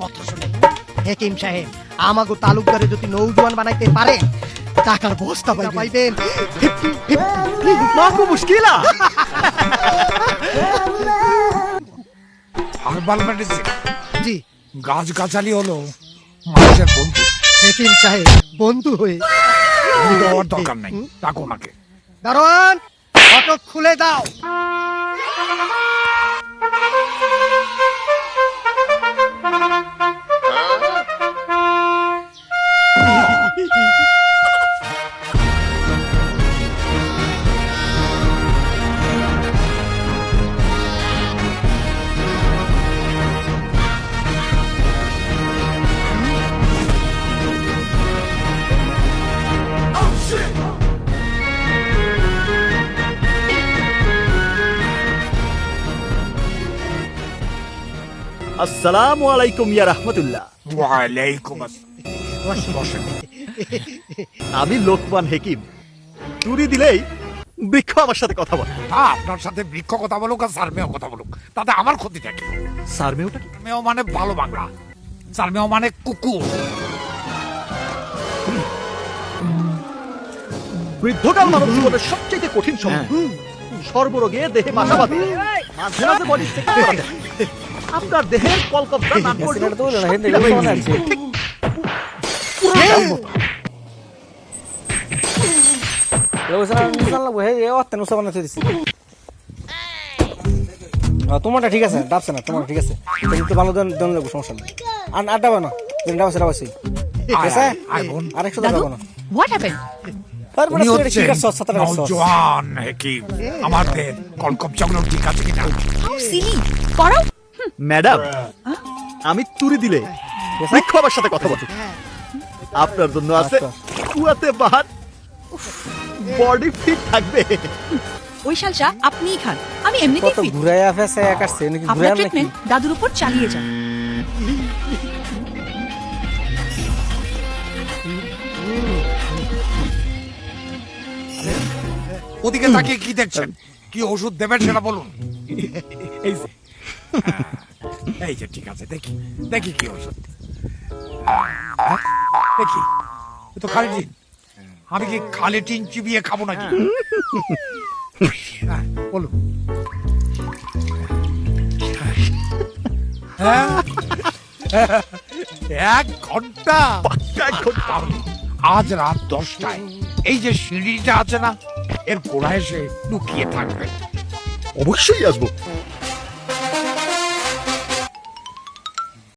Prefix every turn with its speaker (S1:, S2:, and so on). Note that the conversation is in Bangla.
S1: কথা শুনে। হেকিম সাহেব আমাগো তালুকদারে যদি নৌজওয়ান বানাইতে পারে টাকার বস্তা পাইবেন।
S2: মাকু মুশকিলা
S3: হার্বাল মেডিসিন
S1: জি।
S3: গাছ গাছালি হলো মানুষের বন্ধু।
S1: হেকিম সাহেব বন্ধু হয়ে।
S3: দেওয়ার দরকার নাই। ডাকো ওনাকে
S1: দারোয়ান ফটক খুলে দাও।
S2: আসসালামু আলাইকুম ইয়া রাহমাতুল্লাহ
S3: ওয়ালাইকুম আসসালাম বসেন
S2: আমি লোকমান হেকিম। চুরি দিলেই বৃক্ষ আমার সাথে কথা বলে।
S3: হ্যাঁ আপনার সাথে বৃক্ষ কথা বলুক আর সারমেয় কথা বলুক তাতে আমার ক্ষতি থাকে
S2: স্যার মেয়েটা কি
S3: মানে ভালো বাংলা সারমেয় মানে কুকুর।
S2: বৃদ্ধকাল মানব জীবনের সবচেয়ে কঠিন সময়। সর্বরোগে দেহে বাসা বাঁধে মাঝে মাঝে বডি চেক আপনার দেহের কলকবজা ঠিক।
S4: তোমারটা ঠিক আছে ডাবছে না তোমার ঠিক আছে। তুমি তো ভালো দেন দেন লাগবো সমস্যা নেই। আর আর ডাবা না তুমি ঠিক আছে?
S5: দাদু
S4: ডাবা না।
S5: হোয়াট হ্যাপেন
S3: আমাদের ঠিক আছে কিনা?
S2: ম্যাডাম আমি চুরি দিলে আমার সাথে কথা বলে আপনার জন্য আছে
S4: আচ্ছা।
S2: কুয়াতে বডি ফিট থাকবে।
S5: ওই শালটা আপনিই খান। আমি এমনিতেই
S4: কত
S5: fit।
S4: ঘুরাইয়া ফেসে এক আসছে নাকি
S5: আপনার
S4: ঘুরাইয়া নাকি?
S5: ট্রিটমেন্ট দাদুর উপর চালিয়ে যান।
S3: ওদিকে তাকিয়ে কি দেখছেন? কি ওষুধ দেবেন সেটা বলুন। এই যে। হ্যাঁ, এই যে ঠিক আছে দেখি। দেখি কি ওষুধ। হ্যাঁ, দেখি। এ তো খালি টিন আমি কি খালি টিন চিবিয়ে খাব নাকি? হ্যাঁ, বলুন। হ্যাঁ। এক
S2: ঘণ্টা। এক
S3: ঘণ্টা। আজ রাত দশটায়। এই যে সিঁড়িটা আছে না এর গোড়ায় এসে লুকিয়ে থাকবে।
S2: অবশ্যই আসব।